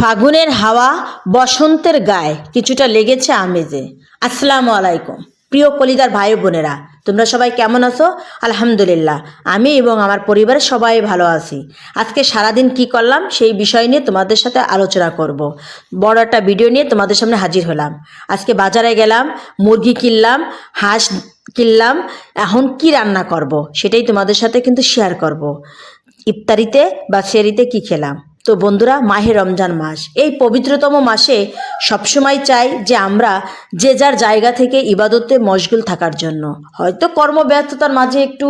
ফাগুনের হাওয়া বসন্তের গায়ে কিছুটা লেগেছে আমেজে। আসসালামু আলাইকুম। প্রিয় কলিদার ভাই বোনেরা, তোমরা সবাই কেমন আছো? আলহামদুলিল্লাহ, আমি এবং আমার পরিবারের সবাই ভালো আছি। আজকে সারাদিন কি করলাম সেই বিষয় নিয়ে তোমাদের সাথে আলোচনা করব। বড় একটা ভিডিও নিয়ে তোমাদের সামনে হাজির হলাম। আজকে বাজারে গেলাম, মুরগি কিনলাম, হাঁস কিনলাম, এখন কি রান্না করব সেটাই তোমাদের সাথে কিন্তু শেয়ার করব। ইফতারিতে বা সেরিতে কি খেলাম? তো বন্ধুরা, মাহে রমজান মাস। এই পবিত্রতম মাসে সবসময় চাই যে আমরা যে যার জায়গা থেকে ইবাদতে মশগুল থাকার জন্য। হয়তো কর্মব্যস্ততার মাঝে একটু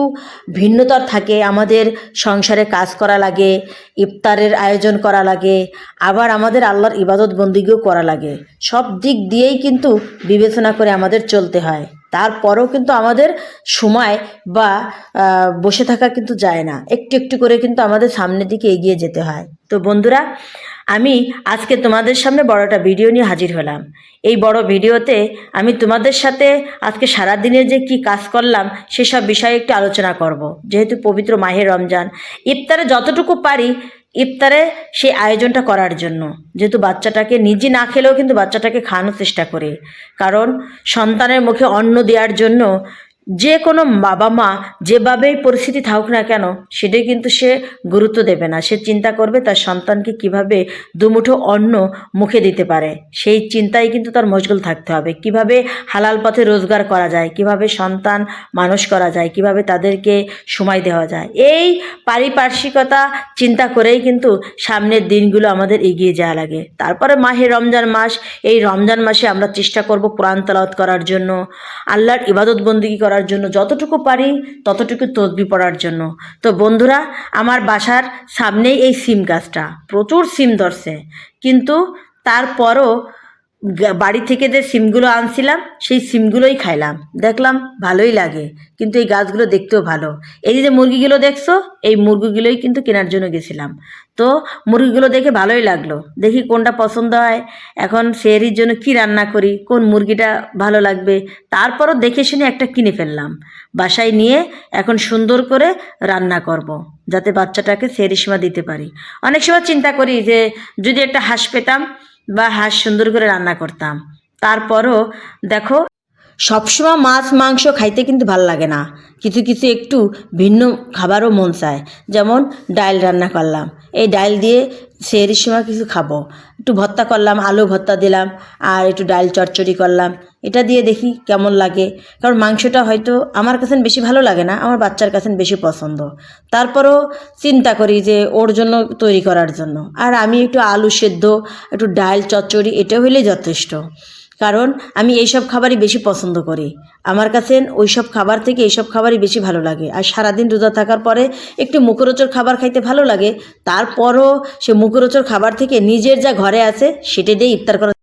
ভিন্নতার থাকে, আমাদের সংসারে কাজ করা লাগে, ইফতারের আয়োজন করা লাগে, আবার আমাদের আল্লাহর ইবাদত বন্দিগিও করা লাগে। সব দিক দিয়েই কিন্তু বিবেচনা করে আমাদের চলতে হয়। তারপরেও কিন্তু আমাদের সময় বা বসে থাকা কিন্তু যায় না। একটু একটু করে কিন্তু আমাদের সামনের দিকে এগিয়ে যেতে হয়। তো বন্ধুরা, আমি আজকে তোমাদের সামনে বড় একটা ভিডিও নিয়ে হাজির হলাম। এই বড় ভিডিওতে আমি তোমাদের সাথে আজকে সারাদিনে যে কি কাজ করলাম, সেসব বিষয়ে একটু আলোচনা করব। যেহেতু পবিত্র মাহের রমজান, ইফতারে যতটুকু পারি ইফতারে সেই আয়োজনটা করার জন্য। যেহেতু বাচ্চাটাকে নিজে না খেলেও কিন্তু বাচ্চাটাকে খাওয়ানোর চেষ্টা করে। কারণ সন্তানের মুখে অন্ন দেওয়ার জন্য যে কোনো বাবা মা যেভাবেই পরিস্থিতি থাকুক না কেন, সেটাই কিন্তু সে গুরুত্ব দেবে না। সে চিন্তা করবে তার সন্তানকে কীভাবে দুমুঠো অন্ন মুখে দিতে পারে। সেই চিন্তায় কিন্তু তার মশগুল থাকতে হবে। কীভাবে হালাল পথে রোজগার করা যায়, কীভাবে সন্তান মানুষ করা যায়, কীভাবে তাদেরকে সময় দেওয়া যায়। এই পারিপার্শ্বিকতা চিন্তা করেই কিন্তু সামনের দিনগুলো আমাদের এগিয়ে যাওয়া লাগে। তারপরে মাহে রমজান মাস, এই রমজান মাসে আমরা চেষ্টা করব কোরআন তালাওয়াত করার জন্য। আল্লাহর ইবাদত বন্দিগি করার জন্য যতটুকু পারি ততটুকু তদবি পড়ার জন্য। তো বন্ধুরা, আমার বাসার সামনেই এই সিম গাছটা। প্রচুর সিম ধরছে। কিন্তু তারপরও বাড়ি থেকে যে সিমগুলো আনছিলাম, সেই সিমগুলোই খাইলাম। দেখলাম ভালোই লাগে, কিন্তু এই গাছগুলো দেখতেও ভালো। এই যে মুরগিগুলো দেখছ, এই মুরগিগুলোই কিন্তু কেনার জন্য গেছিলাম। তো মুরগিগুলো দেখে ভালোই লাগল। দেখি কোনটা পছন্দ হয়, এখন সেহরির জন্য কি রান্না করি, কোন মুরগিটা ভালো লাগবে। তারপরও দেখে শুনে একটা কিনে ফেললাম। বাসায় নিয়ে এখন সুন্দর করে রান্না করব। যাতে বাচ্চাটাকে সেহরির সময় দিতে পারি। অনেক সময় চিন্তা করি যে, যদি একটা হাঁস পেতাম বা হাঁস সুন্দর করে রান্না করতাম। তারপরও দেখো সবসময় মাছ, মাংস খাইতে কিন্তু ভালো লাগে না। কিছু কিছু একটু ভিন্ন খাবারও মন চায়। যেমন ডাল রান্না করলাম। এই ডাল দিয়ে সেহরির সময় কিছু খাব। একটু ভর্তা করলাম, আলু ভর্তা দিলাম, আর একটু ডাল চচ্চড়ি করলাম। এটা দিয়ে দেখি কেমন লাগে। কারণ মাংসটা হয়তো আমার কাছে বেশি ভালো লাগে না, আমার বাচ্চার কাছে বেশি পছন্দ। তারপরও চিন্তা করি যে ওর জন্য তৈরি করার জন্য। আর আমি একটু আলু সেদ্ধ, একটু ডাল চচ্চড়ি এটা হলেই যথেষ্ট। কারণ আমি এইসব খাবারই বেশি পছন্দ করি। আমার কাছে ওই সব খাবার থেকে এইসব খাবারই বেশি ভালো লাগে। আর সারাদিন রোজা থাকার পরে একটু মুখরোচর খাবার খাইতে ভালো লাগে, তারপরও সে মুখরোচর খাবার থেকে নিজের যা ঘরে আছে, সেটা দিয়ে ইফতার করা